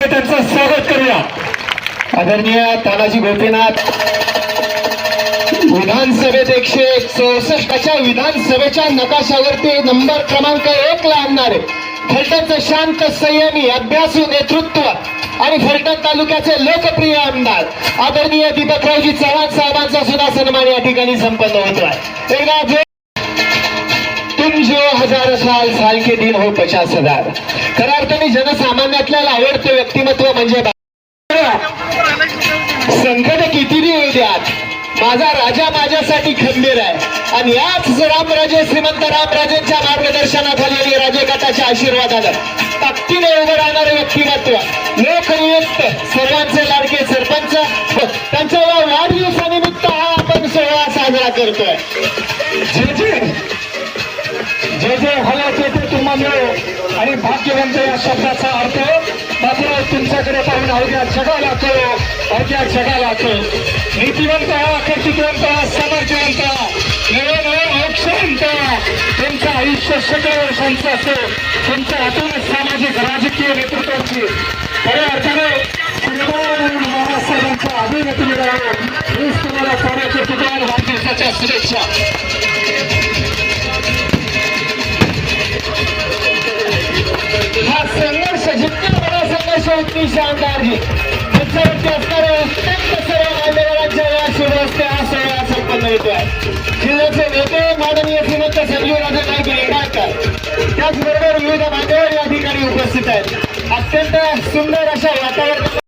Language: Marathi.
त्यांचं स्वागत करूया. आदरणीय तानाजी गोपीनाथ विधानसभेत एकशे चौसष्टच्या विधानसभेच्या नकाशावरती नंबर क्रमांक एक ला आणणारे फलटणचं शांत संयमी अभ्यासू नेतृत्व आणि फलटण तालुक्याचे लोकप्रिय आमदार आदरणीय दीपकरावजी चव्हाण साहेबांचा सुद्धा सन्मान या ठिकाणी संपन्न होतो आहे एकदा हजार साल साल के दिन हो पचास हजार. खऱ्या अर्थाने जनसामान्यातल्या आवडतं व्यक्तिमत्व म्हणजे संकट कितीही येऊ द्यात माझा राजा माझ्यासाठी खंबीर आहे. आणि याच रामराजे श्रीमंत रामराजेंच्या मार्गदर्शनाखाली राजे गटाच्या आशीर्वादानं ताकदीने उभं राहणारे व्यक्तिमत्व लोकनियुक्त सर्वांचे लाडके सरपंच त्यांच्या या वाढदिवसानिमित्त हा आपण सोहळा साजरा करतोय. जे जे ते तुम्हा तुम्हाला आणि भाग्यवंत या शब्दाचा अर्थ मात्र तुमच्याकडे पाहून अवघ्या जगाला कळो अवघ्या जगाला कळो नीतिवंत आकर्षितवंत सामर्थ्यवंत नवे नवे औक्षवंत तुमचं आयुष्य शेकडो वर्षांचं असो तुमच्या हातून सामाजिक राजकीय नेतृत्वाची. खऱ्या अर्थाने श्रीमान अभिनेत्री मिळावं हीच तुम्हाला सोन्याचे तुकार वाढदिवसाच्या शुभेच्छा. संघर्ष शानदार जी असणारे सर्व मान्यवरांच्या या हा सोहळा संपन्न आहे जिल्ह्याचे नेते माननीय श्रीमंत संजीव राजा नाईक रेडाळकर त्याचबरोबर विविध मान्यवर या ठिकाणी उपस्थित आहेत. अत्यंत सुंदर अशा वातावरणात